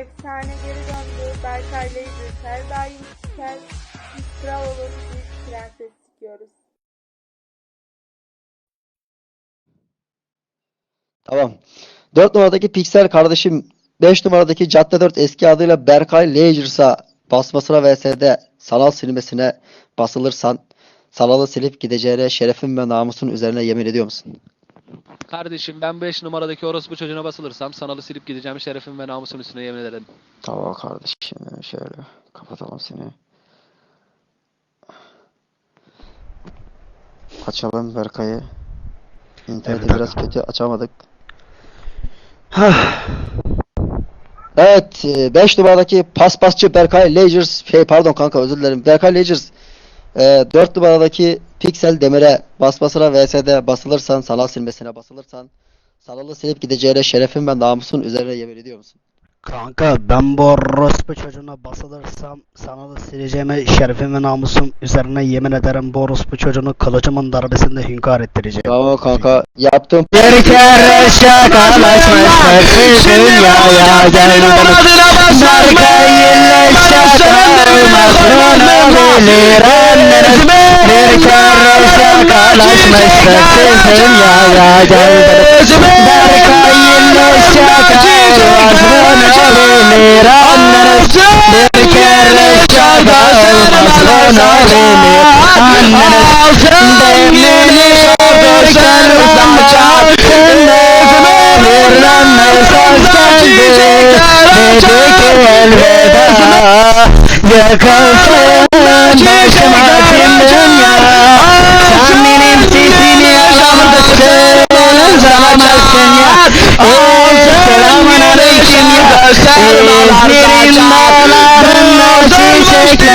Efsane geri döndü. Berkay Laser her daim siker. Biz kral olur. Biz prenses sikiyoruz. Tamam. 4 numaradaki Pixel kardeşim 5 numaradaki Cadde 4 eski adıyla Berkay Lagers'a basmasına vs'de sanal silmesine basılırsan sanalı silip gideceğine şerefin ve namusun üzerine yemin ediyor musun? Kardeşim ben 5 numaradaki orospu çocuğuna basılırsam sanalı silip gideceğim şerefim ve namusun üstüne yemin ederim. Tamam kardeşim şöyle kapatalım seni. Açalım Berkay'ı. İnterneti Evet, biraz kötü açamadık. Evet 5 numaradaki paspasçı Berkay Lagers şey pardon kanka özür dilerim Berkay Lagers 4 numaradaki Pixel Demir'e basmasına vs'de basılırsan sanal silmesine basılırsan sanalı silip gideceğine şerefin ve namusun üzerine yemin ediyor musun? Kanka ben bu orospu çocuğuna basılırsam sanalı sileceğime şerefim ve namusum üzerine yemin ederim bu orospu çocuğunu kılıcımın darbesinde hünkâr ettireceğim. Tamam kanka yaptım. Bir kere şakalaşmıştık dünyaya gelmedik Berkay'ınla kere şakalaşmıştık dünyaya gelmedik Berkay'ınla şakalaşmak olabilir anneniz Bir kere şakalaşmak olabilir anneniz Demini sordukken uzakçaktın Birden mesaj geldi Dedi ki elveda Yakılsın başıma ya İzmir'in dağlarında çiçekler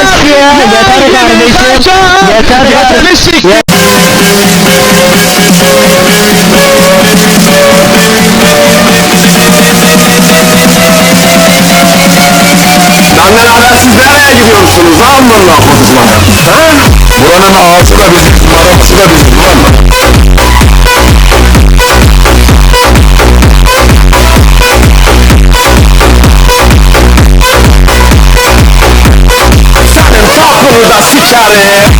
açıyor Yeter kardeşim. Yeter yeter Benden habersiz nereye gidiyorsunuz? Amına koduklar? He? Buranın ağası da bizim, out of.